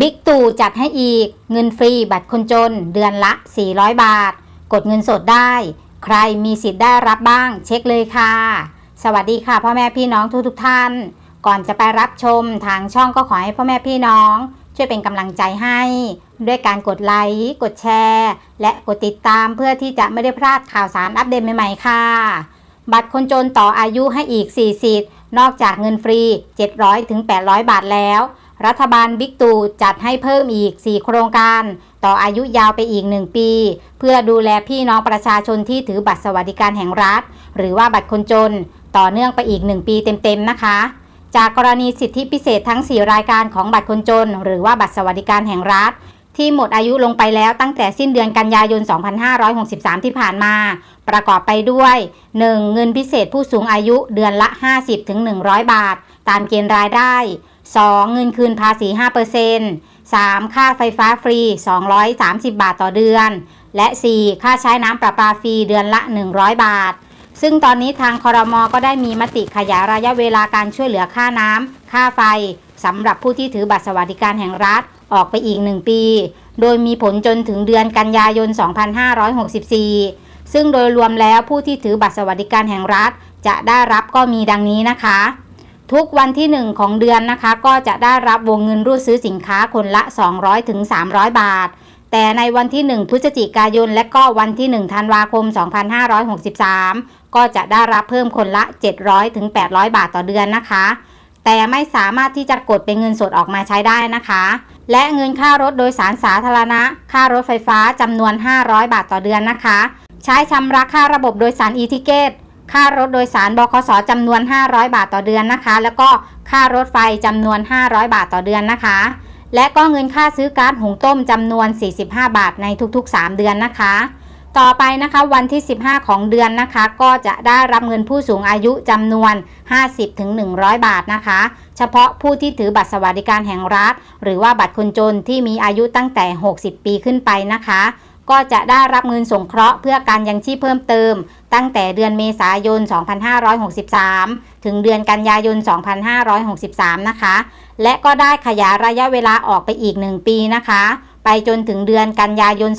บิ๊กตู่จัดให้อีก เงินฟรีบัตรคนจน เดือนละ 400 บาท กดเงินสดได้ ใครมีสิทธิ์ได้รับบ้าง เช็คเลยค่ะ สวัสดีค่ะพ่อแม่พี่น้องทุกทุกท่าน ก่อนจะไปรับชมทางช่องก็ขอให้พ่อแม่พี่น้อง ช่วยเป็นกำลังใจให้ ด้วยการกดไลค์กดแชร์ และกดติดตามเพื่อที่จะไม่ได้พลาดข่าวสารอัปเดตใหม่ๆค่ะ บัตรคนจนต่ออายุให้อีก4สิทธิ์นอกจากเงินฟรี 700ถึง800 บาทแล้ว รัฐบาลบิ๊กตู่จัดให้เพิ่มอีก 4 โครงการ ต่ออายุยาวไปอีก 1 ปี เพื่อดูแลพี่น้องประชาชนที่ถือบัตรสวัสดิการแห่งรัฐ หรือว่าบัตรคนจน ต่อเนื่องไปอีก 1 ปีเต็มๆนะคะ จากกรณีสิทธิพิเศษทั้ง 4 รายการของบัตรคนจน หรือว่าบัตรสวัสดิการแห่งรัฐที่หมดอายุลงไปแล้วตั้งแต่สิ้นเดือนกันยายน 2563 ที่ผ่านมา ประกอบไปด้วย 1. เงินพิเศษผู้สูงอายุเดือนละ 50-100 บาท ตามเกณฑ์รายได้ 2. เงินคืนภาษี 5% 3. ค่าไฟฟ้าฟรี 230 บาทต่อเดือน และ 4. ค่าใช้น้ำประปาฟรีเดือนละ 100 บาท ซึ่งตอนนี้ทางคอรมอก็ได้มีมติขยายระยะเวลาการช่วยเหลือค่าน้ำ ค่าไฟสำหรับผู้ที่ถือบัตรสวัสดิการแห่งรัฐออกไปอีก 1 ปี โดยมีผลจนถึงเดือนกันยายน 2564 ซึ่งโดยรวมแล้วผู้ที่ถือบัตรสวัสดิการแห่งรัฐจะได้รับก็มีดังนี้นะคะ ทุกวันที่ 1 ของเดือนนะคะ ก็จะได้รับวงเงินรูดซื้อสินค้าคนละ 200ถึง300 บาท แต่ในวันที่ 1 พฤศจิกายน และก็วันที่ 1 ธันวาคม 2563 ก็จะได้รับเพิ่มคนละ 700ถึง800 บาทต่อเดือนนะคะ แต่ไม่สามารถที่จะกดเป็นเงินสดออกมาใช้ได้นะคะ และเงินค่ารถโดยสารสาธารณะ ค่ารถไฟฟ้าจำนวน 500 บาทต่อเดือนนะคะ ใช้ชำระค่าระบบโดยสารอีทิเกต ค่ารถโดยสารบคสจำนวน 500 บาทต่อเดือนนะคะ แล้วก็ค่ารถไฟจำนวน 500 บาทต่อเดือนนะคะ และก็เงินค่าซื้อก๊าซหุงต้มจำนวน 45 บาทในทุกๆ 3 เดือนนะคะ ต่อไปนะคะวันที่ 15 ของเดือนนะคะ ก็จะได้รับเงินผู้สูงอายุจำนวน 50-100 บาทนะคะ เฉพาะผู้ที่ถือบัตรสวัสดิการแห่งรัฐ หรือว่าบัตรคนจนที่มีอายุตั้งแต่ 60 ปีขึ้นไปนะคะ ก็จะได้รับเงินสงเคราะห์เพื่อการยังชีพเพิ่มเติม ตั้งแต่เดือนเมษายน 2563 ถึงเดือนกันยายน 2563 นะคะ และก็ได้ขยายระยะเวลาออกไปอีก 1 ปีนะคะ ไปจนถึงเดือนกันยายน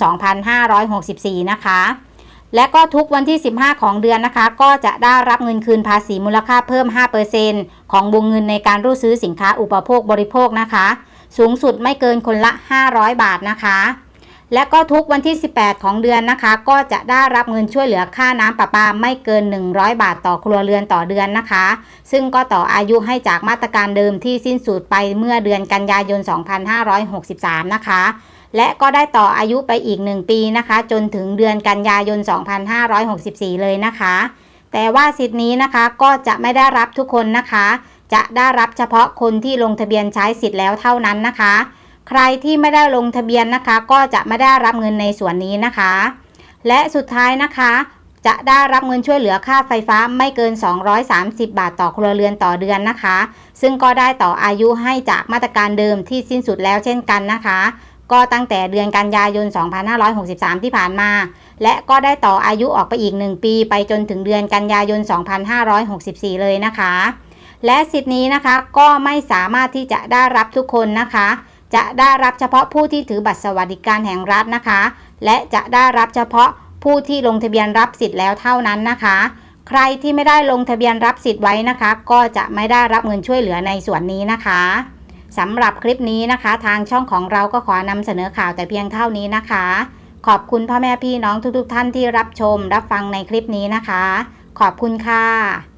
2564 นะคะและก็ทุกวันที่ 15 ของเดือนนะคะ ก็จะได้รับเงินคืนภาษีมูลค่าเพิ่ม 5%ของวงเงินในการรูดซื้อสินค้าอุปโภคบริโภคนะคะ สูงสุดไม่เกินคนละ 500 บาทนะคะ และก็ทุกวันที่ 18 ของเดือนนะคะ ก็จะได้รับเงินช่วยเหลือค่าน้ำประปาไม่เกิน 100 บาทต่อครัวเรือนต่อเดือนนะคะ ซึ่งก็ต่ออายุให้จากมาตรการเดิมที่สิ้นสุดไปเมื่อเดือนกันยายน 2563 นะคะ และก็ได้ต่ออายุไปอีก 1 ปีนะคะ จนถึงเดือนกันยายน 2564 เลยนะคะ แต่ว่าสิทธินี้นะคะก็จะไม่ได้รับทุกคนนะคะ จะได้รับเฉพาะคนที่ลงทะเบียนใช้สิทธิ์แล้วเท่านั้นนะคะ ใครที่ไม่ได้ลงทะเบียนนะคะ ก็จะไม่ได้รับเงินในส่วนนี้นะคะ และสุดท้ายนะคะ จะได้รับเงินช่วยเหลือค่าไฟฟ้าไม่เกิน 230 บาทต่อครัวเรือนต่อเดือนนะคะ ซึ่งก็ได้ต่ออายุให้จากมาตรการเดิมที่สิ้นสุดแล้วเช่นกันนะคะ ก็ตั้งแต่เดือนกันยายน 2563 ที่ผ่านมา และก็ได้ต่ออายุออกไปอีก 1 ปี ไปจนถึงเดือนกันยายน 2564 เลยนะคะ และสิทธินี้นะคะก็ไม่สามารถที่จะได้รับทุกคนนะคะ จะได้รับเฉพาะผู้ที่ถือบัตรสวัสดิการแห่งรัฐนะคะ และจะได้รับเฉพาะผู้ที่ลงทะเบียนรับสิทธิ์แล้วเท่านั้นนะคะ ใครที่ไม่ได้ลงทะเบียนรับสิทธิ์ไว้นะคะ ก็จะไม่ได้รับเงินช่วยเหลือในส่วนนี้นะคะสำหรับคลิปนี้นะคะ ทางช่องของเราก็ขอนำเสนอข่าวแต่เพียงเท่านี้นะคะ ขอบคุณพ่อแม่พี่น้องทุกๆ ท่านที่รับชม รับฟังในคลิปนี้นะคะ ขอบคุณค่ะ